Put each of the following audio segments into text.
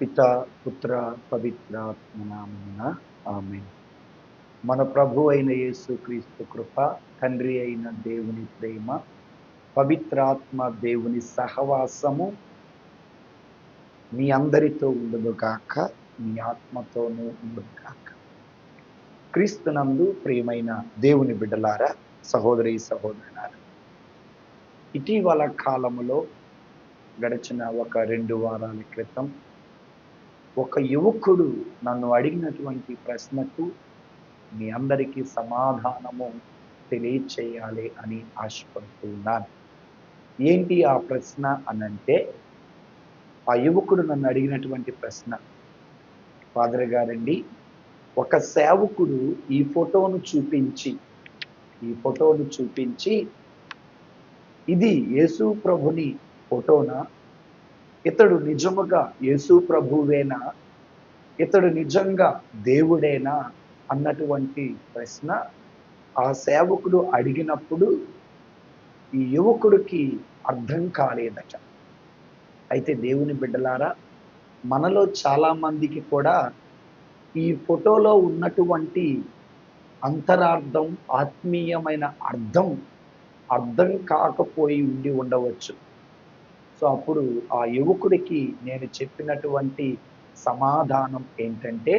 పిత పుత్ర పవిత్రాత్మనామమున ఆమె మన ప్రభు అయిన యేసు క్రీస్తు కృప తండ్రి అయిన దేవుని ప్రేమ పవిత్రాత్మ దేవుని సహవాసము మీ అందరితో ఉండదుగాక మీ ఆత్మతోనూ ఉండదుగాక క్రీస్తునందు ప్రియమైన దేవుని బిడ్డలారా సహోదరి సహోదరులారా ఇటీవల కాలములో గడిచిన ఒక రెండు వారాల క్రితం ఒక యువకుడు నన్ను అడిగినటువంటి ప్రశ్నకు మీ అందరికీ సమాధానము తెలియచేయాలి అని ఆశపడుతున్నాను. ఏంటి ఆ ప్రశ్న అనంటే ఆ యువకుడు నన్ను అడిగినటువంటి ప్రశ్న. ఫాదర్ గారండి ఒక సేవకుడు ఈ ఫోటోను చూపించి ఈ ఫోటోను చూపించి ఇది యేసు ప్రభుని ఫోటోనా? ఇతడు నిజముగా యేసు ప్రభువేనా? ఇతడు నిజంగా దేవుడేనా? అన్నటువంటి ప్రశ్న ఆ సేవకుడు అడిగినప్పుడు ఈ యువకుడికి అర్థం కాలేదట. అయితే దేవుని బిడ్డలారా మనలో చాలా మందికి కూడా ఈ ఫోటోలో ఉన్నటువంటి అంతరార్థం ఆత్మీయమైన అర్థం అర్థం కాకపోయి ఉండి ఉండవచ్చు. సో అప్పుడు ఆ యువకుడికి నేను చెప్పినటువంటి సమాధానం ఏంటంటే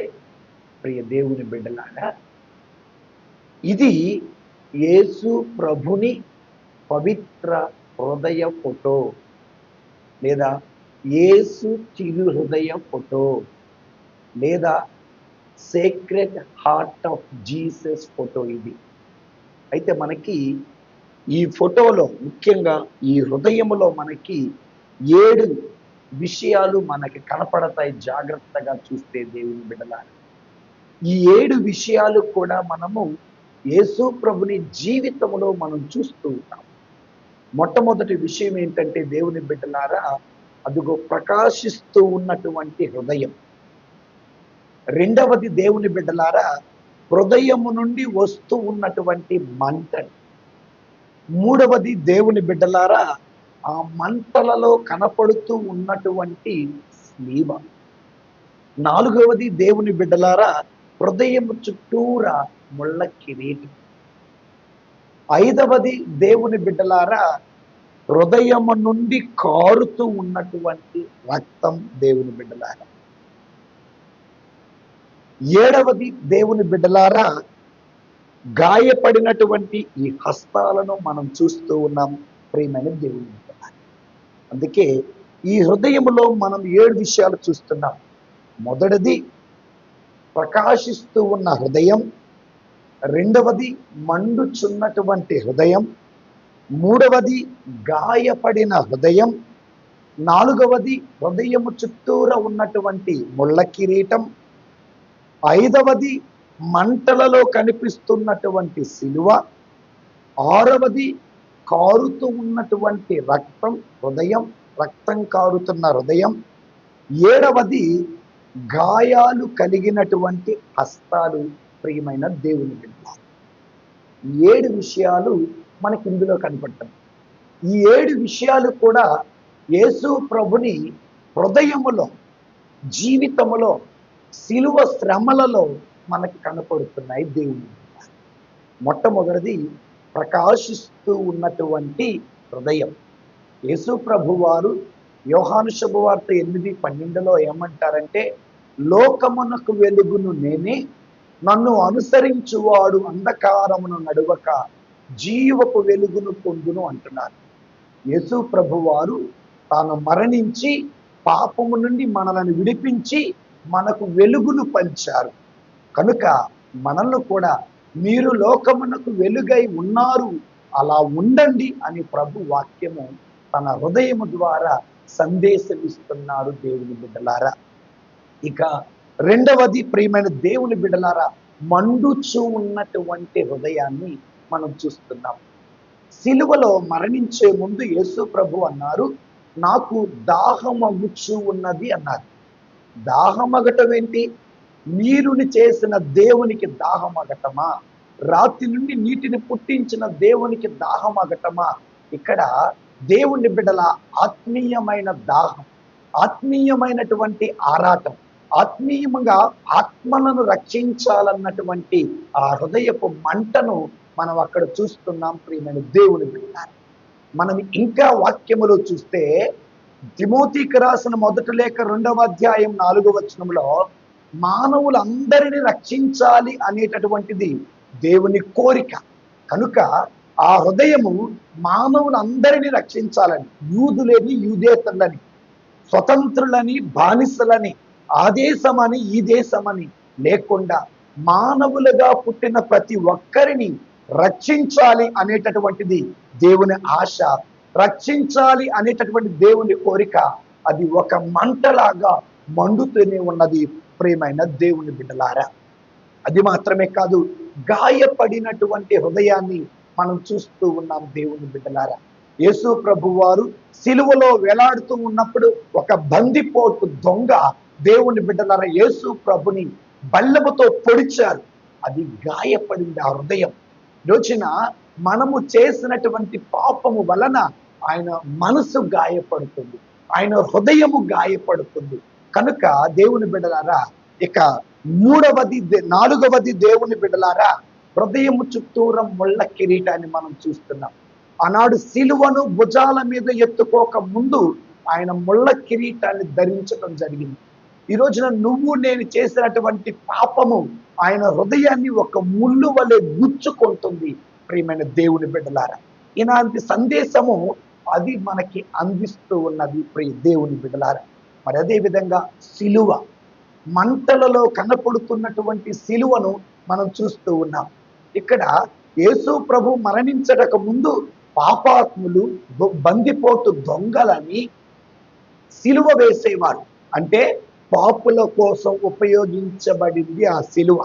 ప్రియ దేవుని బిడ్డలారా ఇది యేసు ప్రభుని పవిత్ర హృదయ ఫోటో లేదా యేసు చిరు హృదయ ఫోటో లేదా sacred heart of Jesus photo ఇది. అయితే మనకి ఈ ఫోటోలో ముఖ్యంగా ఈ హృదయములో మనకి ఏడు విషయాలు మనకి కనపడతాయి జాగ్రత్తగా చూస్తే దేవుని బిడ్డలారా. ఈ ఏడు విషయాలు కూడా మనము యేసు ప్రభుని జీవితంలో మనం చూస్తూ ఉంటాం. మొట్టమొదటి విషయం ఏంటంటే దేవుని బిడ్డలారా అదిగో ప్రకాశిస్తూ ఉన్నటువంటి హృదయం. రెండవది దేవుని బిడ్డలారా హృదయము నుండి వస్తూ ఉన్నటువంటి మంటలు మూడవది దేవుని బిడ్డలారా ఆ మంటలలో కనపడుతూ ఉన్నటువంటి స్లీవ నాలుగవది దేవుని బిడ్డలారా హృదయం చుట్టూరా ముళ్ళ కిరీటం. ఐదవది దేవుని బిడ్డలారా హృదయము నుండి కారుతూ ఉన్నటువంటి రక్తం దేవుని బిడ్డలారా. ఏడవది దేవుని బిడ్డలారా గాయపడినటువంటి ఈ హస్తాలను మనం చూస్తూ ఉన్నాం. ప్రియమైన దేవుని అందుకే ఈ హృదయములో మనం ఏడు విషయాలు చూస్తున్నాం. మొదటిది ప్రకాశిస్తూ ఉన్న హృదయం. రెండవది మండుచున్నటువంటి హృదయం. మూడవది గాయపడిన హృదయం. నాలుగవది హృదయము చుట్టూర ఉన్నటువంటి ముళ్ళ కిరీటం. ఐదవది మంటలలో కనిపిస్తున్నటువంటి సిలువ. ఆరవది కారుతూ ఉన్నటువంటి రక్తం హృదయం రక్తం కారుతున్న హృదయం. ఏడవది గాయాలు కలిగినటువంటి హస్తాలు ప్రియమైన దేవుని బిడ్డ ఈ ఏడు విషయాలు మనకి ఇందులో కనపడతాయి. ఈ ఏడు విషయాలు కూడా యేసు ప్రభుని హృదయములో జీవితములో శిలువ శ్రమలలో మనకి కనపడుతున్నాయి దేవుని మొట్టమొదటిది ప్రకాశిస్తూ ఉన్నటువంటి హృదయం. యేసు ప్రభు వారు యోహాను శుభవార్త ఎనిమిది పన్నెండులో ఏమంటారంటే లోకమునకు వెలుగును నేనే నన్ను అనుసరించువాడు అంధకారమును నడువక జీవపు వెలుగును పొందును అంటున్నారు. యేసు ప్రభు వారు తాను మరణించి పాపము నుండి మనలను విడిపించి మనకు వెలుగును పంచారు. కనుక మనల్ని కూడా మీరు లోకమునకు వెలుగై ఉన్నారు. అలా ఉండండి అని ప్రభు వాక్యము తన హృదయము ద్వారా సందేశమిస్తున్నాడు దేవుని బిడ్డలారా. ఇక రెండవది ప్రియమైన దేవుని బిడ్డలారా మండుచు ఉన్నటువంటి హృదయాన్ని మనం చూస్తున్నాం. సిలువలో మరణించే ముందు యేసు ప్రభు అన్నారు నాకు దాహమగుచ్చు ఉన్నది అన్నారు. దాహమగటం ఏంటి? నీరుని చేసిన దేవునికి దాహమగటమా రాత్రి నుండి నీటిని పుట్టించిన దేవునికి దాహమగటమా ఇక్కడ దేవుని బిడల ఆత్మీయమైన దాహం ఆత్మీయమైనటువంటి ఆరాటం ఆత్మీయంగా ఆత్మలను రక్షించాలన్నటువంటి ఆ హృదయపు మంటను మనం అక్కడ చూస్తున్నాం ప్రియమైన దేవుని బిడ్డారు మనం ఇంకా వాక్యములో చూస్తే తిమోతికి రాసిన మొదటి లేఖ రెండవ అధ్యాయం నాలుగవ వచనంలో మానవులందరినీ రక్షించాలి అనేటటువంటిది దేవుని కోరిక. కనుక ఆ హృదయము మానవులందరినీ రక్షించాలని యూదులని యూదేతరులని స్వతంత్రులని బానిసలని ఆ దేశమని ఈ దేశమని లేకుండా మానవులుగా పుట్టిన ప్రతి ఒక్కరిని రక్షించాలి అనేటటువంటిది దేవుని ఆశ. రక్షించాలి అనేటటువంటి దేవుని కోరిక అది ఒక మంటలాగా మండుతూనే ఉన్నది. ప్రియమైన దేవుని బిడ్డలారా అది మాత్రమే కాదు గాయపడినటువంటి హృదయాన్ని మనం చూస్తూ ఉన్నాం దేవుని బిడ్డలారా. యేసు ప్రభు వారు సిలువలో వేలాడుతూ ఉన్నప్పుడు ఒక బందిపోటు దొంగ దేవుని బిడ్డలారా యేసు ప్రభుని బల్లముతో పొడిచారు. అది గాయపడింది ఆ హృదయం. రోజున మనము చేసినటువంటి పాపము వలన ఆయన మనసు గాయపడుతుంది ఆయన హృదయము గాయపడుతుంది. కనుక దేవుని బిడ్డలారా ఇక మూడవది నాలుగవది దేవుని బిడ్డలారా హృదయము చుట్టూరం ముళ్ళ కిరీటాన్ని మనం చూస్తున్నాం. ఆనాడు సిలువను భుజాల మీద ఎత్తుకోక ముందు ఆయన ముళ్ళ కిరీటాన్ని ధరించడం జరిగింది. ఈ రోజున నువ్వు నేను చేసినటువంటి పాపము ఆయన హృదయాన్ని ఒక ముళ్ళు వలె గుచ్చుకుంటుంది ప్రియమైన దేవుని బిడ్డలారా. ఇలాంటి సందేశము అది మనకి అందిస్తూ ఉన్నది ప్రియ దేవుని బిడ్డలారా. మరి అదే విధంగా సిలువ. మంటలలో కనపడుతున్నటువంటి సిలువను మనం చూస్తూ ఉన్నాం. ఇక్కడ యేసు ప్రభు మరణించటక ముందు పాపాత్ములు బందిపోటు దొంగలని సిలువ వేసేవారు. అంటే పాపుల కోసం ఉపయోగించబడింది ఆ సిలువ.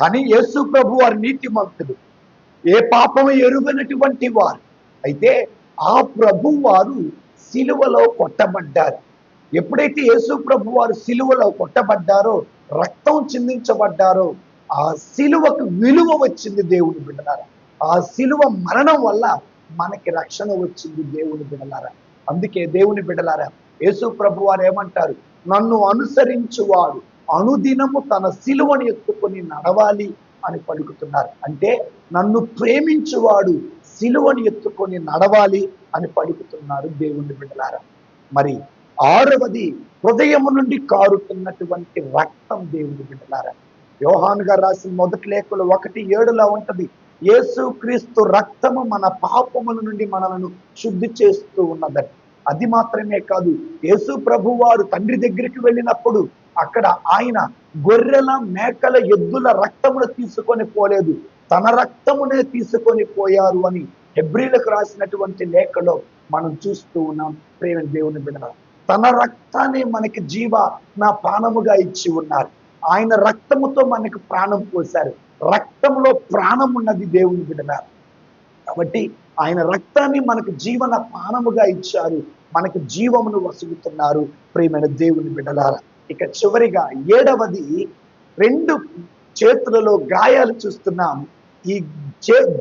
కానీ యేసు ప్రభు వారి నీతిమంతుడు ఏ పాపము ఎరుగనటువంటి వారు. అయితే ఆ ప్రభు వారు సిలువలో కొట్టబడ్డారు. ఎప్పుడైతే యేసు ప్రభు వారు సిలువలో కొట్టబడ్డారో రక్తం చిందించబడ్డారో ఆ సిలువకు విలువ వచ్చింది దేవుని బిడ్డలారా. ఆ సిలువ మరణం వల్ల మనకి రక్షణ వచ్చింది దేవుని బిడ్డలారా. అందుకే దేవుని బిడ్డలారా యేసు ప్రభు వారు ఏమంటారు? నన్ను అనుసరించువాడు అనుదినము తన సిలువను ఎత్తుకొని నడవాలి అని పలుకుతున్నారు. అంటే నన్ను ప్రేమించువాడు సిలువను ఎత్తుకొని నడవాలి అని పలుకుతున్నారు దేవుని బిడ్డలారా. మరి ఆరవది హృదయము నుండి కారుతున్నటువంటి రక్తం దేవుని బిడ్డలారా. యోహాన్ గారు రాసిన మొదటి లేఖలు ఒకటి ఏడులా ఉంటది. యేసు క్రీస్తు రక్తము మన పాపముల నుండి మనలను శుద్ధి చేస్తూ ఉన్నదని. అది మాత్రమే కాదు యేసు ప్రభు వారు తండ్రి దగ్గరికి వెళ్ళినప్పుడు అక్కడ ఆయన గొర్రెల మేకల ఎద్దుల రక్తమును తీసుకొని పోలేదు. తన రక్తమునే తీసుకొని పోయారు అని హెబ్రిలకు రాసినటువంటి లేఖలో మనం చూస్తూ ఉన్నాం. ప్రేమ దేవుని బిడ్డ తన రక్తాన్ని మనకి జీవ నా పానముగా ఇచ్చి ఉన్నారు. ఆయన రక్తముతో మనకు ప్రాణం పోశారు. రక్తంలో ప్రాణం ఉన్నది దేవుని బిడ్డ కాబట్టి ఆయన రక్తాన్ని మనకు జీవన పానముగా ఇచ్చారు. మనకు జీవమును వసుగుతున్నారు. ప్రియమైన దేవుని బిడ్డలారా ఇక చివరిగా ఏడవది రెండు చేతులలో గాయాలు చూస్తున్నాం ఈ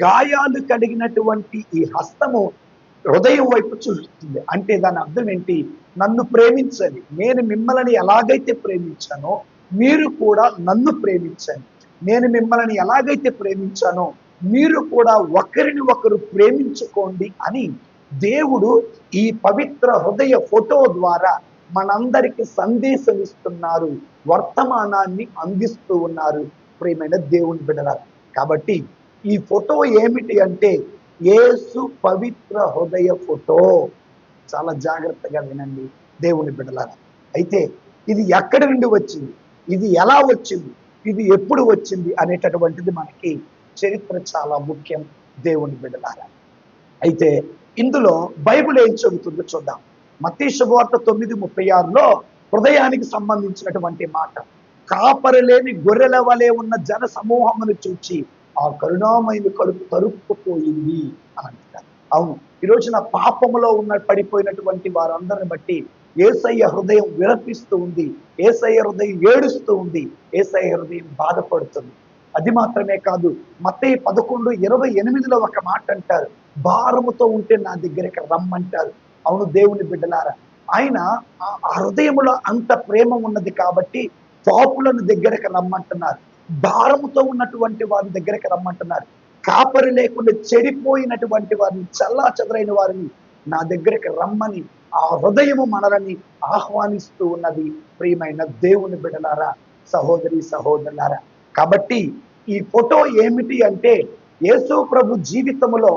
గాయాలు కలిగినటువంటి ఈ హస్తము హృదయం వైపు చూస్తుంది. అంటే దాని అర్థం ఏంటి? నన్ను ప్రేమించండి. నేను మిమ్మల్ని ఎలాగైతే ప్రేమించానో మీరు కూడా నన్ను ప్రేమించండి. నేను మిమ్మల్ని ఎలాగైతే ప్రేమించానో మీరు కూడా ఒకరిని ఒకరు ప్రేమించుకోండి అని దేవుడు ఈ పవిత్ర హృదయ ఫోటో ద్వారా మనందరికి సందేశం ఇస్తున్నారు. వర్తమానాన్ని అందిస్తూ ఉన్నారు. ప్రియమైన దేవుని బిడ్డలారా. కాబట్టి ఈ ఫోటో ఏమిటి అంటే యేసు పవిత్ర హృదయ ఫోటో చాలా జాగ్రత్తగా వినండి దేవుని బిడ్డలారా. అయితే ఇది ఎక్కడి నుండి వచ్చింది? ఇది ఎలా వచ్చింది? ఇది ఎప్పుడు వచ్చింది అనేటటువంటిది మనకి చరిత్ర చాలా ముఖ్యం దేవుని బిడ్డలారా. అయితే ఇందులో బైబిల్ ఏం చెబుతుందో చూద్దాం. మత్తీ తొమ్మిది ముప్పై ఆరులో హృదయానికి సంబంధించినటువంటి మాట కాపరలేని గొర్రెల వలె ఉన్న జన సమూహమును చూచి ఆ కరుణామయుని కడుపు తరుక్కుపోయింది అని అంటారు. అవును ఈ రోజున పాపములో ఉన్న పడిపోయినటువంటి వారందరిని బట్టి ఏసయ్య హృదయం విలపిస్తూ ఉంది ఏసయ్య హృదయం ఏడుస్తూ ఉంది ఏసయ్య హృదయం బాధపడుతుంది. అది మాత్రమే కాదు మత్తయి పదకొండు ఇరవై ఎనిమిదిలో ఒక మాట అంటారు భారముతో ఉంటే నా దగ్గరికి రమ్మంటారు. అవును దేవుని బిడ్డలారా ఆయన ఆ- ఆ హృదయములో అంత ప్రేమ ఉన్నది కాబట్టి పాపులను దగ్గరకు రమ్మంటున్నారు. భారముతో ఉన్నటువంటి వారి దగ్గరికి రమ్మంటున్నారు. కాపరి లేకుండా చెడిపోయినటువంటి వారిని చల్లా చెదరైన వారిని నా దగ్గరికి రమ్మని ఆ హృదయము మనలని ఆహ్వానిస్తూ ఉన్నది. ప్రియమైన దేవుని బిడలారా సహోదరి సహోదరులారా కాబట్టి ఈ ఫోటో ఏమిటి అంటే యేసు ప్రభు జీవితములో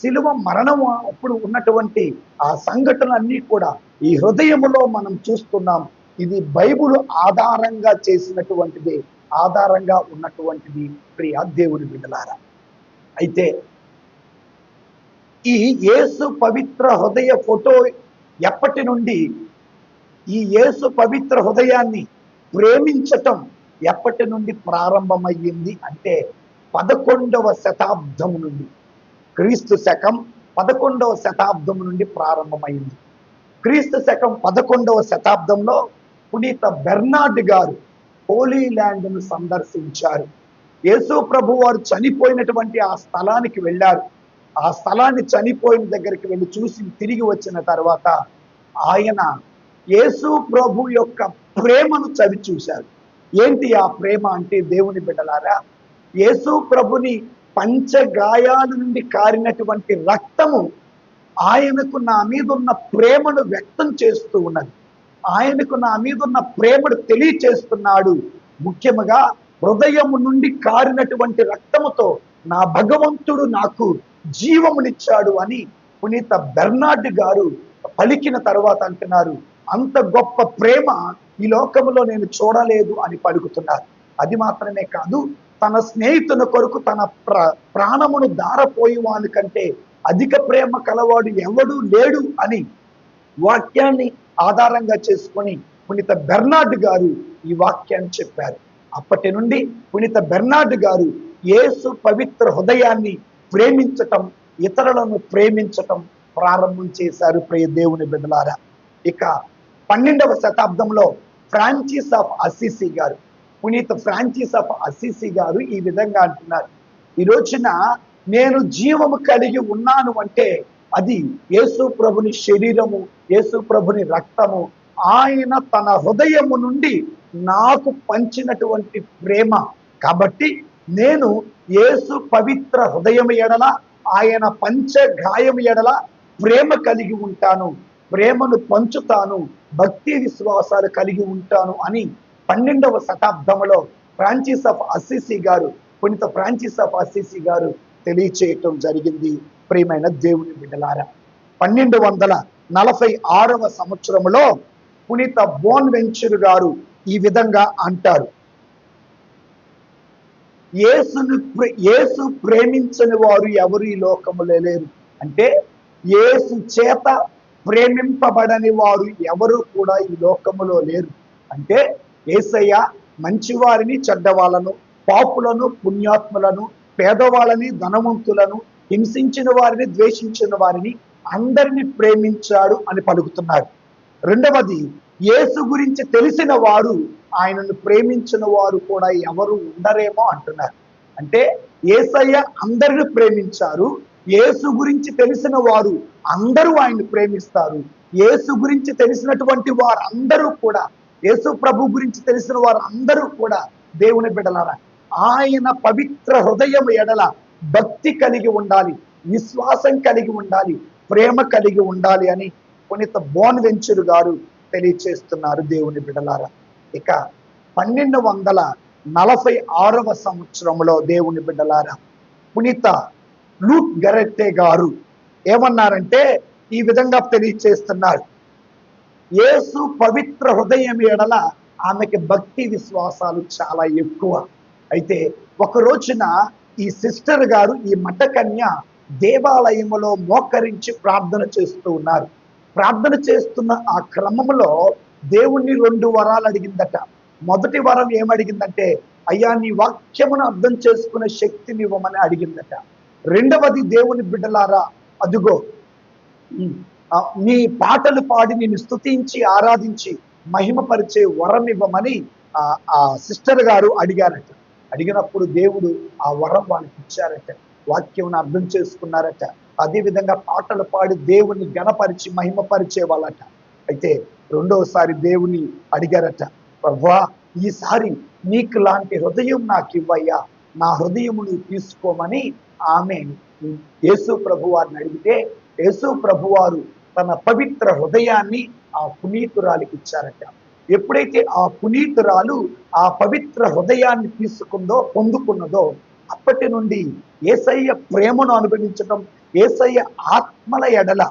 శిలువ మరణం అప్పుడు ఉన్నటువంటి ఆ సంఘటనలన్నీ కూడా ఈ హృదయములో మనం చూస్తున్నాం. ఇది బైబుల్ ఆధారంగా చేసినటువంటిది. ఆధారంగా ఉన్నటువంటిది ప్రియ దేవుని బిడ్డలారా. అయితే ఈ యేసు పవిత్ర హృదయ ఫోటో ఎప్పటి నుండి ఈ యేసు పవిత్ర హృదయాన్ని ప్రేమించటం ఎప్పటి నుండి ప్రారంభమయ్యింది అంటే పదకొండవ శతాబ్దం నుండి. క్రీస్తు శకం పదకొండవ శతాబ్దం నుండి ప్రారంభమైంది క్రీస్తు శకం పదకొండవ శతాబ్దంలో పునీత బెర్నార్డ్ గారు హోలీ ల్యాండ్ను సందర్శించారు. యేసు ప్రభు వారు చనిపోయినటువంటి ఆ స్థలానికి వెళ్ళారు. ఆ స్థలాన్ని చనిపోయిన దగ్గరికి వెళ్ళి చూసి తిరిగి వచ్చిన తర్వాత ఆయన యేసు ప్రభు యొక్క ప్రేమను చవి చూశారు. ఏంటి ఆ ప్రేమ అంటే దేవుని బిడ్డలారా యేసు ప్రభుని పంచగాయాల నుండి కారినటువంటి రక్తము ఆయనకు నా మీద ఉన్న ప్రేమను వ్యక్తం చేస్తూ ఉన్నది. ఆయనకు నా మీద ఉన్న ప్రేమను తెలియచేస్తున్నాడు. ముఖ్యముగా హృదయము నుండి కారినటువంటి రక్తముతో నా భగవంతుడు నాకు జీవమునిచ్చాడు అని పునీత బెర్నార్డ్ గారు పలికిన తర్వాత అంటున్నారు. అంత గొప్ప ప్రేమ ఈ లోకములో నేను చూడలేదు అని పలుకుతున్నారు. అది మాత్రమే కాదు తన స్నేహితుల కొరకు తన ప్ర ప్రాణమును దారపోయి వాని కంటే అధిక ప్రేమ కలవాడు ఎవడు లేడు అని వాక్యాన్ని ఆధారంగా చేసుకొని పునీత బెర్నార్డ్ గారు ఈ వాక్యాన్ని చెప్పారు. అప్పటి నుండి పునీత బెర్నార్డ్ గారు యేసు పవిత్ర హృదయాన్ని ప్రేమించటం ఇతరులను ప్రేమించటం ప్రారంభం చేశారు ప్రియ దేవుని బిడ్డలారా. ఇక పన్నెండవ శతాబ్దంలో ఫ్రాంచీస్ ఆఫ్ అసిసి గారు పునీత ఫ్రాంచీస్ ఆఫ్ అసిసి గారు ఈ విధంగా అంటున్నారు. ఈ రోజున నేను జీవము కలిగి ఉన్నాను అంటే అది యేసు ప్రభుని శరీరము యేసు ప్రభుని రక్తము. ఆయన తన హృదయము నుండి నాకు పంచినటువంటి ప్రేమ. కాబట్టి నేను యేసు పవిత్ర హృదయం ఎడల ఆయన పంచ గాయం ఎడల ప్రేమ కలిగి ఉంటాను. ప్రేమను పంచుతాను భక్తి విశ్వాసాలు కలిగి ఉంటాను అని పన్నెండవ శతాబ్దంలో ఫ్రాన్సిస్ ఆఫ్ అసిసి గారు పునీత ఫ్రాన్సిస్ ఆఫ్ అసిసి గారు తెలియచేయటం జరిగింది. ప్రియమైన దేవుని బిడ్డలారా పన్నెండు వందల నలభై ఆరవ సంవత్సరంలో పునీత బోన్ వెంచర్ గారు ఈ విధంగా అంటారు. యేసును యేసు ప్రేమించని వారు ఎవరు ఈ లోకములో లేరు? అంటే యేసు చేత ప్రేమింపబడని వారు ఎవరు కూడా ఈ లోకములో లేరు. అంటే ఏసయ్య మంచివారిని చెడ్డవాళ్ళను పాపులను పుణ్యాత్ములను పేదవాళ్ళని ధనవంతులను హింసించిన వారిని ద్వేషించిన వారిని అందరిని ప్రేమించాడు అని పలుకుతున్నారు రెండవది యేసు గురించి తెలిసిన వారు ఆయనను ప్రేమించిన వారు కూడా ఎవరు ఉండరేమో అంటున్నారు. అంటే ఏసయ్య అందరిని ప్రేమించారు యేసు గురించి తెలిసిన వారు అందరూ ఆయన్ని ప్రేమిస్తారు యేసు గురించి తెలిసినటువంటి వారు అందరూ కూడా యేసు ప్రభు గురించి తెలిసిన వారు అందరూ కూడా దేవుని బిడలారా ఆయన పవిత్ర హృదయం ఎడల భక్తి కలిగి ఉండాలి విశ్వాసం కలిగి ఉండాలి ప్రేమ కలిగి ఉండాలి అని పునీత బోన్ వెంచురు గారు తెలియచేస్తున్నారు దేవుని బిడలారా. ఇక పన్నెండు వందల నలభై ఆరవ సంవత్సరంలో దేవుని బిడ్డలారా పునీత లూట్ గరెట్టే గారు ఏమన్నారంటే ఈ విధంగా తెలియచేస్తున్నారు. యేసు పవిత్ర హృదయం ఎడల ఆమెకి భక్తి విశ్వాసాలు చాలా ఎక్కువ. అయితే ఒక రోజున ఈ సిస్టర్ గారు ఈ మఠకన్య దేవాలయములో మోకరించి ప్రార్థన చేస్తూ ఉన్నారు. ప్రార్థన చేస్తున్న ఆ క్రమంలో దేవుణ్ణి రెండు వరాలు అడిగిందట. మొదటి వరం ఏమడిగిందంటే అయ్యా నీ వాక్యమును అర్థం చేసుకునే శక్తిని ఇవ్వమని అడిగిందట. రెండవది దేవుని బిడ్డలారా అదుగో నీ పాటలు పాడి నేను స్తుతించి ఆరాధించి మహిమపరిచే వరం ఇవ్వమని ఆ సిస్టర్ గారు అడిగారట. అడిగినప్పుడు దేవుడు ఆ వరం వాళ్ళకి ఇచ్చారట వాక్యం అర్థం చేసుకున్నారట. అదేవిధంగా పాటలు పాడి దేవుని గణపరిచి మహిమపరిచే వాళ్ళట అయితే రెండవసారి దేవుని అడిగారట ప్రభా ఈసారి నీకు లాంటి హృదయం నాకు ఇవ్వయ్యా. నా హృదయమును తీసుకోమని ఆమె యేసు ప్రభు వారిని అడిగితే యేసు ప్రభు వారు తన పవిత్ర హృదయాన్ని ఆ పునీతురాలికి ఇచ్చారట. ఎప్పుడైతే ఆ పునీతురాలు ఆ పవిత్ర హృదయాన్ని తీసుకుందో పొందుకున్నదో అప్పటి నుండి ఏసయ్య ప్రేమను అనుభవించటం ఏసయ్య ఆత్మల ఎడల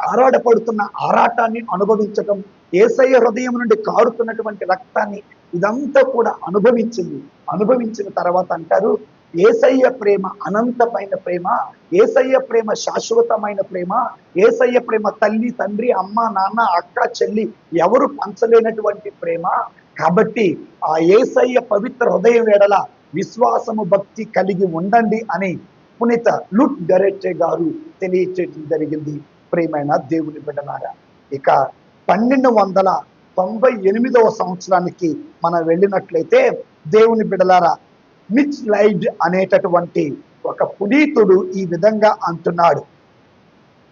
ఆరాటపడుతున్న ఆరాటాన్ని అనుభవించటం ఏసయ్య హృదయం నుండి కారుతున్నటువంటి రక్తాన్ని ఇదంతా కూడా అనుభవించింది. అనుభవించిన తర్వాత అంటారు ఏసయ్య ప్రేమ అనంతమైన ప్రేమ ఏసయ్య ప్రేమ శాశ్వతమైన ప్రేమ ఏసయ్య ప్రేమ తల్లి తండ్రి అమ్మ నాన్న అక్క చెల్లి ఎవరు పంచలేనటువంటి ప్రేమ. కాబట్టి ఆ ఏసయ్య పవిత్ర హృదయం వేడల విశ్వాసము భక్తి కలిగి ఉండండి అని పునీత లుట్ గరెట్టే గారు తెలియచేయడం జరిగింది. ప్రేమైన దేవుని బిడ్డలారా ఇక పన్నెండు వందల తొంభై ఎనిమిదవ సంవత్సరానికి మనం వెళ్ళినట్లయితే దేవుని బిడలారా మిచ్ లైడ్ అనేటటువంటి ఒక పునీతుడు ఈ విధంగా అంటున్నాడు.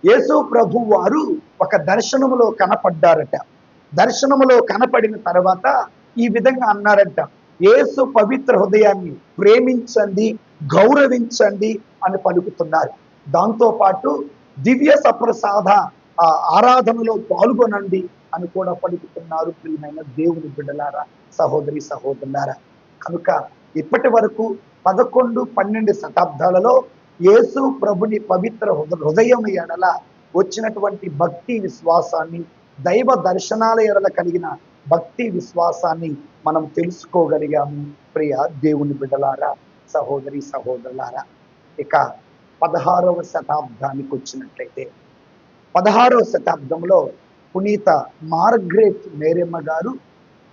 యేసు ప్రభు వారు ఒక దర్శనములో కనపడ్డారట. దర్శనములో కనపడిన తర్వాత ఈ విధంగా అన్నారంట. యేసు పవిత్ర హృదయాన్ని ప్రేమించండి గౌరవించండి అని పలుకుతున్నారు. దాంతో పాటు దివ్య సప్రసాద ఆరాధనలో పాల్గొనండి అని కూడా పలుకుతున్నారు. ప్రియమైన దేవుని బిడ్డలారా సహోదరి సహోదరులారా కనుక ఇప్పటి వరకు పదకొండు పన్నెండు శతాబ్దాలలో యేసు ప్రభుని పవిత్ర హృద- హృదయం ఎడల వచ్చినటువంటి భక్తి విశ్వాసాన్ని దైవ దర్శనాల ఎడల కలిగిన భక్తి విశ్వాసాన్ని మనం తెలుసుకోగలిగాము. ప్రియ దేవుని బిడ్డలారా సహోదరి సహోదరులారా ఇక పదహారవ శతాబ్దానికి వచ్చినట్లయితే పదహారవ శతాబ్దంలో పునీత మార్గ్రెట్ మేరమ్మ గారు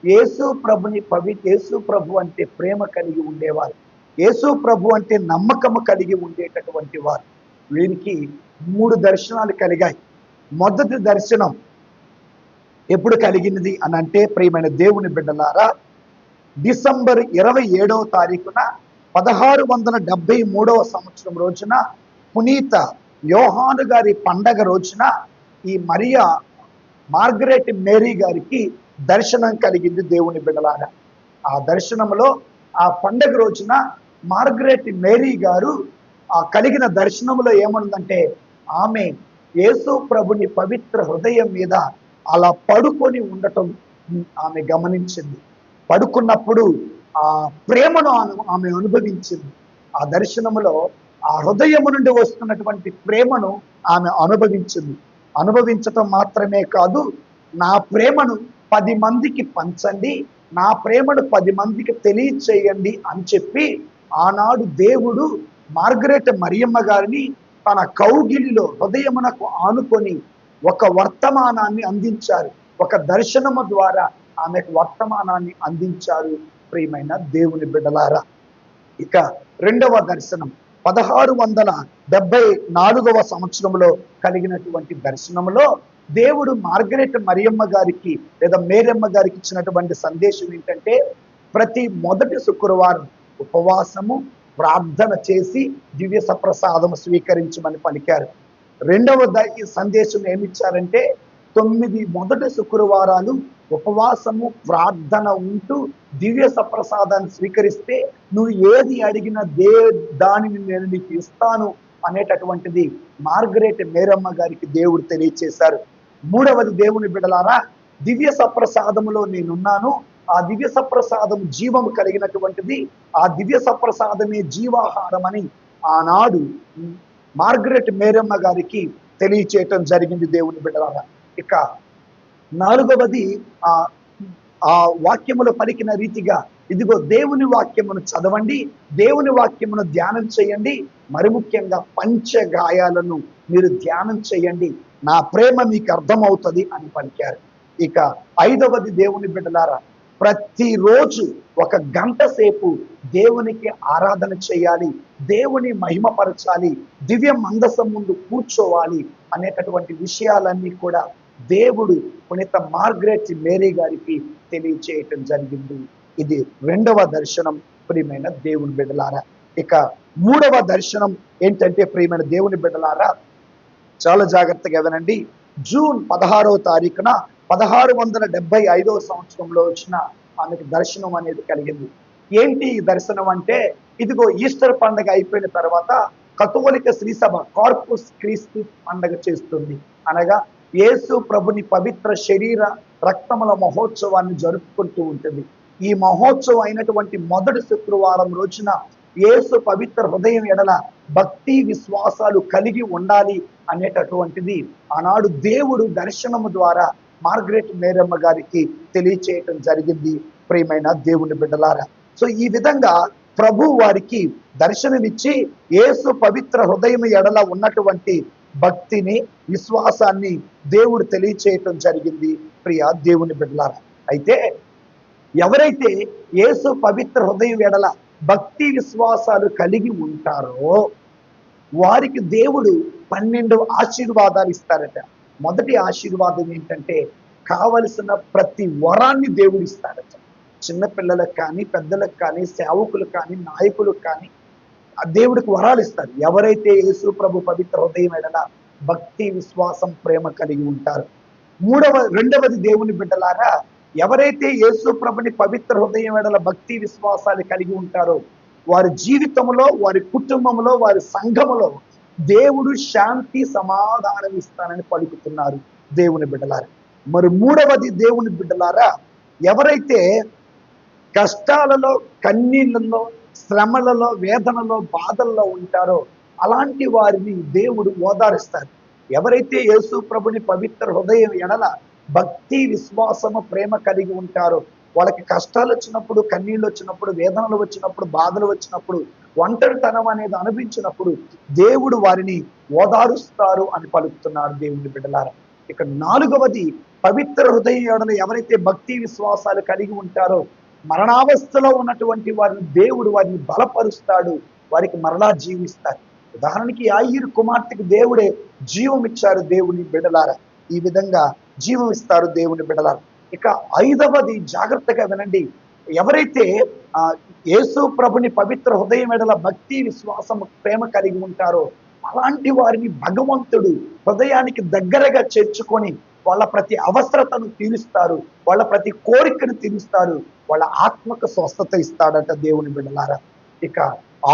యేసు ప్రభుని పవి యేసు ప్రభు అంటే ప్రేమ కలిగి ఉండేవారు. యేసు ప్రభు అంటే నమ్మకము కలిగి ఉండేటటువంటి వారు. వీరికి మూడు దర్శనాలు కలిగాయి. మొదటి దర్శనం ఎప్పుడు కలిగినది అని అంటే ప్రియమైన దేవుని బిడ్డలారా డిసెంబర్ ఇరవై ఏడవ తారీఖున పదహారు వందల డెబ్బై మూడవ సంవత్సరం రోజున పునీత యోహాను గారి పండగ రోజున ఈ మరియా మార్గరెట్ మేరీ గారికి దర్శనం కలిగింది దేవుని బిడలాగా ఆ దర్శనంలో ఆ పండగ రోజున మార్గరెట్ మేరీ గారు ఆ కలిగిన దర్శనంలో ఏమనుందంటే ఆమె యేసు ప్రభుని పవిత్ర హృదయం మీద అలా పడుకొని ఉండటం ఆమె గమనించింది. పడుకున్నప్పుడు ఆ ప్రేమను ఆమె- ఆమె అనుభవించింది. ఆ దర్శనములో ఆ హృదయము నుండి వస్తున్నటువంటి ప్రేమను ఆమె అనుభవించింది. అనుభవించటం మాత్రమే కాదు నా ప్రేమను పది మందికి పంచండి నా ప్రేమను పది మందికి తెలియచేయండి అని చెప్పి ఆనాడు దేవుడు మార్గరేట్ మరియమ్మ గారిని తన కౌగిలిలో హృదయమునకు ఆనుకొని ఒక వర్తమానాన్ని అందించారు. ఒక దర్శనము ద్వారా ఆమెకు వర్తమానాన్ని అందించారు. ప్రియమైన దేవుని బిడ్డలారా ఇక రెండవ దర్శనం పదహారు వందల డెబ్బై నాలుగవ సంవత్సరంలో కలిగినటువంటి దర్శనంలో దేవుడు మార్గరెట్ మరియమ్మ గారికి లేదా మేరమ్మ గారికి ఇచ్చినటువంటి సందేశం ఏంటంటే ప్రతి మొదటి శుక్రవారం ఉపవాసము ప్రార్థన చేసి దివ్య సప్రసాదం స్వీకరించమని పలికారు. రెండవ ఈ సందేశం ఏమిచ్చారంటే తొమ్మిది మొదటి శుక్రవారాలు ఉపవాసము ప్రార్థన ఉంటూ దివ్య సప్రసాదాన్ని స్వీకరిస్తే నువ్వు ఏది అడిగిన దే దానిని నేను నీకు ఇస్తాను అనేటటువంటిది మార్గరేట్ మేరమ్మ గారికి దేవుడు తెలియచేశారు. మూడవది దేవుని బిడలారా దివ్య సప్రసాదములో నేనున్నాను. ఆ దివ్య సప్రసాదం జీవము కలిగినటువంటిది. ఆ దివ్య సప్రసాదమే జీవాహారం అని ఆనాడు మార్గరెట్ మేరమ్మ గారికి తెలియచేయటం జరిగింది దేవుని బిడ్డలారా ఇక నాలుగవది ఆ ఆ వాక్యములు పలికిన రీతిగా ఇదిగో దేవుని వాక్యమును చదవండి దేవుని వాక్యమును ధ్యానం చేయండి. మరి ముఖ్యంగా పంచగాయాలను మీరు ధ్యానం చేయండి. నా ప్రేమ మీకు అర్థమవుతుంది అని పలికారు. ఇక ఐదవది దేవుని బిడ్డలారా ప్రతిరోజు ఒక గంట సేపు దేవునికి ఆరాధన చేయాలి దేవుని మహిమపరచాలి దివ్య మందసం ముందు కూర్చోవాలి అనేటటువంటి విషయాలన్నీ కూడా దేవుడు పునీత మార్గరెట్ మేరీ గారికి తెలియచేయటం జరిగింది. ఇది రెండవ దర్శనం ప్రియమైన దేవుని బిడ్డలారా. ఇక మూడవ దర్శనం ఏంటంటే ప్రియమైన దేవుని బిడ్డలారా చాలా జాగ్రత్తగా వినండి. జూన్ పదహారవ తారీఖున పదహారు వందల డెబ్బై ఐదవ సంవత్సరంలో వచ్చిన ఆమెకు దర్శనం అనేది కలిగింది. ఏంటి ఈ దర్శనం అంటే ఇదిగో ఈస్టర్ పండగ అయిపోయిన తర్వాత కథోలిక శ్రీసభ కార్పుస్ క్రీస్తు పండగ చేస్తుంది. అనగా యేసు ప్రభుని పవిత్ర శరీర రక్తముల మహోత్సవాన్ని జరుపుకుంటూ ఉంటుంది. ఈ మహోత్సవం అయినటువంటి మొదటి శుక్రవారం రోజున యేసు పవిత్ర హృదయం ఎడల భక్తి విశ్వాసాలు కలిగి ఉండాలి అనేటటువంటిది ఆనాడు దేవుడు దర్శనము ద్వారా మార్గరెట్ మేరమ్మ గారికి తెలియచేయటం జరిగింది. ప్రియమైన దేవుని బిడ్డలారా సో ఈ విధంగా ప్రభు వారికి దర్శనమిచ్చి యేసు పవిత్ర హృదయం ఎడల ఉన్నటువంటి భక్తిని విశ్వాసాన్ని దేవుడు తెలియచేయటం జరిగింది. ప్రియ దేవుని బిడ్డలారా అయితే ఎవరైతే యేసు పవిత్ర హృదయం ఎడల భక్తి విశ్వాసాలు కలిగి ఉంటారో వారికి దేవుడు పన్నెండు ఆశీర్వాదాలు ఇస్తారట. మొదటి ఆశీర్వాదం ఏంటంటే కావలసిన ప్రతి వరాన్ని దేవుడు ఇస్తారట. చిన్నపిల్లలకు కానీ పెద్దలకు కానీ సేవకులకు కానీ నాయకులకు కానీ ఆ దేవుడికి వరాలు ఇస్తారు. ఎవరైతే యేసు ప్రభు పవిత్ర హృదయం ఎడల భక్తి విశ్వాసం ప్రేమ కలిగి ఉంటారు మూడవ రెండవది దేవుని బిడ్డలారా ఎవరైతే యేసు ప్రభుని పవిత్ర హృదయం ఎడల భక్తి విశ్వాసాలు కలిగి ఉంటారో వారి జీవితంలో వారి కుటుంబంలో వారి సంఘములో దేవుడు శాంతి సమాధానం ఇస్తానని పలుకుతున్నారు దేవుని బిడ్డలారా. మరి మూడవది దేవుని బిడ్డలారా ఎవరైతే కష్టాలలో కన్నీళ్ళలో శ్రమలలో వేదనలో బాధల్లో ఉంటారో అలాంటి వారిని దేవుడు ఓదారుస్తారు. ఎవరైతే యేసు ప్రభుని పవిత్ర హృదయం ఎడల భక్తి విశ్వాసము ప్రేమ కలిగి ఉంటారో. వాళ్ళకి కష్టాలు వచ్చినప్పుడు కన్నీళ్ళు వచ్చినప్పుడు వేదనలు వచ్చినప్పుడు బాధలు వచ్చినప్పుడు ఒంటరితనం అనేది అనిపించినప్పుడు దేవుడు వారిని ఓదారుస్తారు అని పలుకుతున్నారు దేవుడి బిడ్డలారా. ఇక నాలుగవది పవిత్ర హృదయం ఎడల ఎవరైతే భక్తి విశ్వాసాలు కలిగి ఉంటారో మరణావస్థలో ఉన్నటువంటి వారిని దేవుడు వారిని బలపరుస్తాడు. వారికి మరలా జీవిస్తారు. ఉదాహరణకి ఆయిరు కుమార్తెకి దేవుడే జీవం ఇచ్చారు దేవుని బిడలారా ఈ విధంగా జీవం ఇస్తారు దేవుని బిడలారా ఇక ఐదవది జాగ్రత్తగా వినండి. ఎవరైతే ఆ యేసు ప్రభుని పవిత్ర హృదయం ఎడల భక్తి విశ్వాసం ప్రేమ కలిగి ఉంటారో అలాంటి వారిని భగవంతుడు హృదయానికి దగ్గరగా చేర్చుకొని వాళ్ళ ప్రతి అవసరతను తీరుస్తారు. వాళ్ళ ప్రతి కోరికను తీరుస్తారు. వాళ్ళ ఆత్మకు స్వస్థత ఇస్తాడట దేవుని బిడ్డలారా ఇక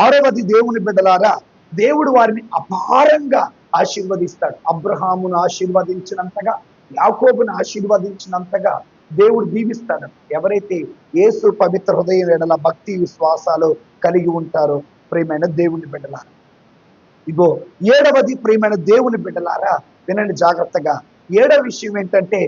ఆరవది దేవుని బిడ్డలారా దేవుడు వారిని అపారంగా ఆశీర్వదిస్తాడు. అబ్రహామును ఆశీర్వదించినంతగా యాకోబును ఆశీర్వదించినంతగా దేవుడు దీవిస్తాడు. ఎవరైతే యేసు పవిత్ర హృదయం ఎడల భక్తి విశ్వాసాలు కలిగి ఉంటారో ప్రియమైన దేవుని బిడ్డలారా ఇగో ఏడవది ప్రియమైన దేవుని బిడ్డలారా వినండి జాగ్రత్తగా. ఏడవ విషయం ఏంటంటే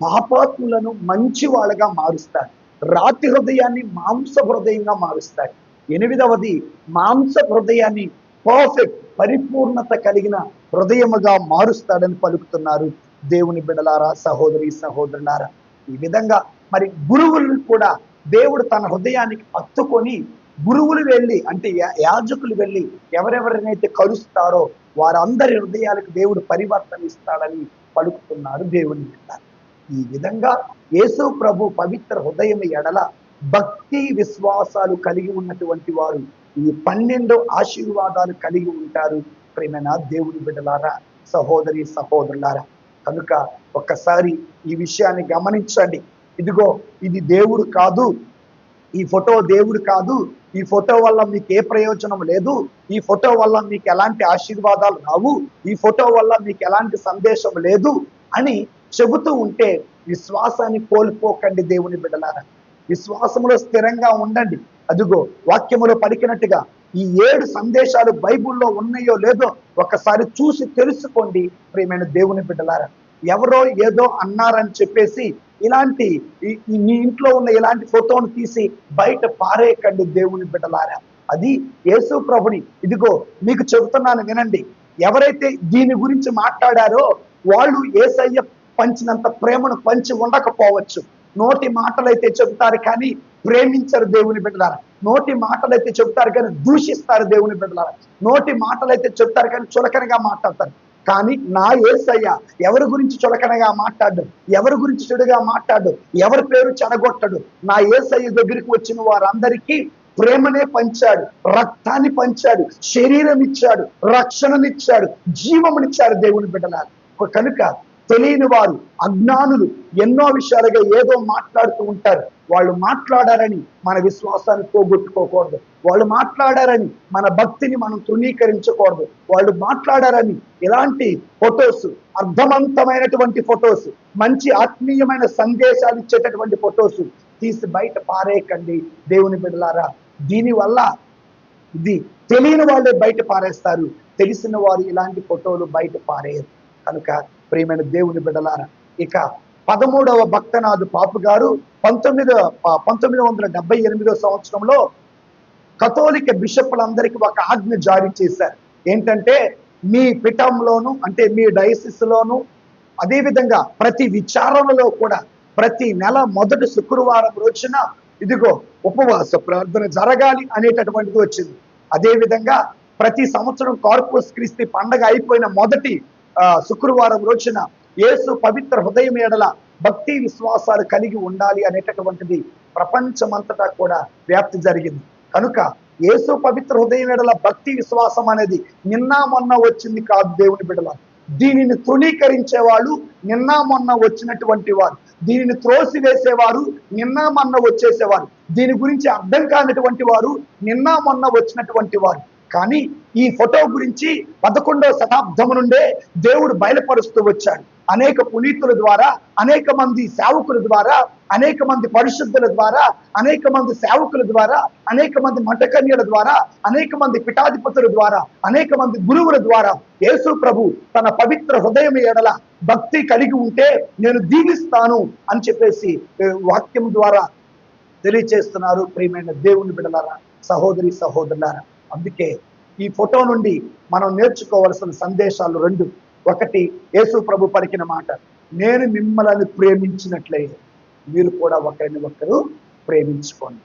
పాపాత్ములను మంచి వాళ్ళగా మారుస్తాడు. రాతి హృదయాన్ని మాంస హృదయంగా మారుస్తాడు. ఎనిమిదవది మాంస హృదయాన్ని పర్ఫెక్ట్ పరిపూర్ణత కలిగిన హృదయముగా మారుస్తాడని పలుకుతున్నారు. దేవుని బిడలారా సహోదరి సహోదరులారా ఈ విధంగా మరి గురువులను కూడా దేవుడు తన హృదయానికి అత్తుకొని గురువులు వెళ్ళి అంటే యా- యాజకులు వెళ్ళి ఎవరెవరినైతే కలుస్తారో వారందరి హృదయాలకు దేవుడు పరివర్తన ఇస్తాడని పలుకుతున్నారు దేవుని బిడ్డ. ఈ విధంగా యేసు ప్రభు పవిత్ర హృదయం ఎడల భక్తి విశ్వాసాలు కలిగి ఉన్నటువంటి వారు ఈ పన్నెండు ఆశీర్వాదాలు కలిగి ఉంటారు. ప్రేమనా దేవుని బిడ్డలారా సహోదరి సహోదరులారా కనుక ఒక్కసారి ఈ విషయాన్ని గమనించండి. ఇదిగో ఇది దేవుడు కాదు. ఈ ఫోటో దేవుడు కాదు. ఈ ఫోటో వల్ల మీకు ఏ ప్రయోజనం లేదు. ఈ ఫోటో వల్ల మీకు ఎలాంటి ఆశీర్వాదాలు రావు. ఈ ఫోటో వల్ల మీకు ఎలాంటి సందేశం లేదు అని చెబుతూ ఉంటే విశ్వాసాన్ని కోల్పోకండి దేవుని బిడ్డలారా. విశ్వాసములో స్థిరంగా ఉండండి. అదిగో వాక్యములో పలికినట్టుగా ఈ ఏడు సందేశాలు బైబుల్లో ఉన్నాయో లేదో ఒకసారి చూసి తెలుసుకోండి ప్రియమైన దేవుని బిడ్డలారా. ఎవరో ఏదో అన్నారని చెప్పేసి ఇలాంటి మీ ఇంట్లో ఉన్న ఇలాంటి ఫోటోను తీసి బయట పారేయకండి దేవుని బిడ్డలారా. అది యేసు ప్రభుని ఇదిగో మీకు చెబుతున్నాను వినండి. ఎవరైతే దీని గురించి మాట్లాడారో వాళ్ళు ఏసయ్య పంచినంత ప్రేమను పంచి ఉండకపోవచ్చు. నోటి మాటలైతే చెబుతారు కానీ ప్రేమించరు దేవుని బిడ్డలారా. నోటి మాటలైతే చెప్తారు కానీ దూషిస్తారు దేవుని బిడ్డలారా. నోటి మాటలైతే చెప్తారు కానీ చులకనగా మాట్లాడతారు. కానీ నా ఏసయ్య ఎవరి గురించి చులకనగా మాట్లాడు ఎవరి గురించి చెడుగా మాట్లాడు? ఎవరి పేరు చెడగొట్టడు? నా ఏసయ్య దగ్గరికి వచ్చిన వారందరికీ ప్రేమనే పంచాడు రక్తాన్ని పంచాడు శరీరం ఇచ్చాడు రక్షణనిచ్చాడు జీవమునిచ్చాడు దేవుని బిడ్డలారు. కనుక తెలియని వారు అజ్ఞానులు ఎన్నో విషయాలుగా ఏదో మాట్లాడుతూ ఉంటారు. వాళ్ళు మాట్లాడారని మన విశ్వాసాన్ని పోగొట్టుకోకూడదు. వాళ్ళు మాట్లాడారని మన భక్తిని మనం తృణీకరించకూడదు. వాళ్ళు మాట్లాడారని ఇలాంటి ఫొటోస్ అర్థవంతమైనటువంటి ఫొటోస్ మంచి ఆత్మీయమైన సందేశాలు ఇచ్చేటటువంటి ఫొటోస్ తీసి బయట పారేయకండి దేవుని బిడలారా దీనివల్ల ఇది తెలియని వాళ్ళే బయట పారేస్తారు. తెలిసిన వారు ఇలాంటి ఫోటోలు బయట పారేయరు. కనుక ప్రియమైన దేవుని బిడ్డలారా ఇక పదమూడవ భక్తనాథు పాపు గారు పంతొమ్మిది పంతొమ్మిది వందల డెబ్బై ఎనిమిదో సంవత్సరంలో కథోలిక బిషప్లందరికీ ఒక ఆజ్ఞ జారీ చేశారు. ఏంటంటే మీ పిఠంలోను అంటే మీ డయసిస్ లోను అదేవిధంగా ప్రతి విచారణలో కూడా ప్రతి నెల మొదటి శుక్రవారం రోజున ఇదిగో ఉపవాస ప్రార్థన జరగాలి అనేటటువంటిది వచ్చింది. అదే విధంగా ప్రతి సంవత్సరం కార్పస్ క్రిస్తి పండగ అయిపోయిన మొదటి శుక్రవారం రోజున యేసు పవిత్ర హృదయం ఏడల భక్తి విశ్వాసాలు కలిగి ఉండాలి అనేటటువంటిది ప్రపంచమంతటా కూడా వ్యాప్తి జరిగింది. కనుక యేసు పవిత్ర హృదయం ఏడల భక్తి విశ్వాసం అనేది నిన్న మొన్న వచ్చింది కాదు దేవుని బిడల. దీనిని తృణీకరించే వాళ్ళు నిన్న మొన్న వచ్చినటువంటి వారు దీనిని త్రోసి వేసేవారు నిన్న మొన్న వచ్చేసేవారు. దీని గురించి అర్థం కానటువంటి వారు నిన్న మొన్న వచ్చినటువంటి వారు. కానీ ఈ ఫోటో గురించి పదకొండవ శతాబ్దం నుండే దేవుడు బయలుపరుస్తూ వచ్చాడు. అనేక పునీతుల ద్వారా అనేక మంది సేవకుల ద్వారా అనేక మంది పరిశుద్ధుల ద్వారా అనేక మంది సేవకుల ద్వారా అనేక మంది మఠకన్యల ద్వారా అనేక మంది పిఠాధిపతుల ద్వారా అనేక మంది గురువుల ద్వారా యేసు ప్రభు తన పవిత్ర హృదయం ఎడల భక్తి కలిగి ఉంటే నేను దీవిస్తాను అని చెప్పేసి వాక్యం ద్వారా తెలియచేస్తున్నారు ప్రియమైన దేవుని బిడలారా సహోదరి సహోదరులారా. అందుకే ఈ ఫోటో నుండి మనం నేర్చుకోవలసిన సందేశాలు రెండు. ఒకటి యేసు ప్రభు పలికిన మాట నేను మిమ్మల్ని ప్రేమించినట్లే. మీరు కూడా ఒకరిని ఒకరు ప్రేమించుకోండి.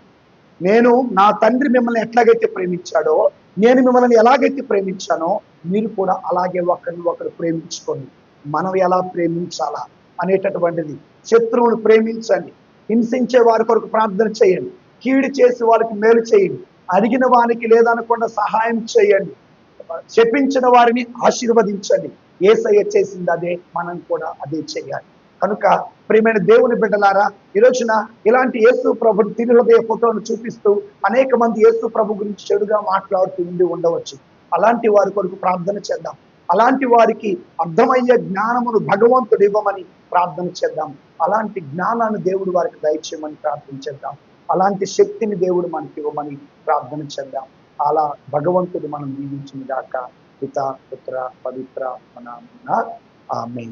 నేను నా తండ్రి మిమ్మల్ని ఎట్లాగైతే ప్రేమించాడో నేను మిమ్మల్ని ఎలాగైతే ప్రేమించానో మీరు కూడా అలాగే ఒకరిని ఒకరు ప్రేమించుకోండి. మనం ఎలా ప్రేమించాలా అనేటటువంటిది. శత్రువును ప్రేమించండి. హింసించే వారి కొరకు ప్రార్థన చేయండి. కీడు చేసి వారికి మేలు చేయండి. అడిగిన వారికి లేదనకుండా సహాయం చేయండి. చెప్పించిన వారిని ఆశీర్వదించండి. ఏసయ్య చేసింది అదే మనం కూడా అదే చేయాలి. కనుక ప్రియమైన దేవుని బిడ్డలారా ఈ రోజున ఇలాంటి యేసు ప్రభు తిరుహృదయ ఫోటోను చూపిస్తూ అనేక మంది యేసు ప్రభు గురించి చెడుగా మాట్లాడుతూ ఉండి ఉండవచ్చు. అలాంటి వారి కొరకు ప్రార్థన చేద్దాం. అలాంటి వారికి అర్థమయ్యే జ్ఞానమును భగవంతుడు ఇవ్వమని ప్రార్థన చేద్దాం. అలాంటి జ్ఞానాన్ని దేవుడు వారికి దయచేయమని ప్రార్థన చేద్దాం. అలాంటి శక్తిని దేవుడు మనకి ఇవ్వమని ప్రార్థన చేద్దాం. అలా భగవంతుడు మనం దీవించిన దాకా పిత పుత్ర పవిత్ర మన ఆమె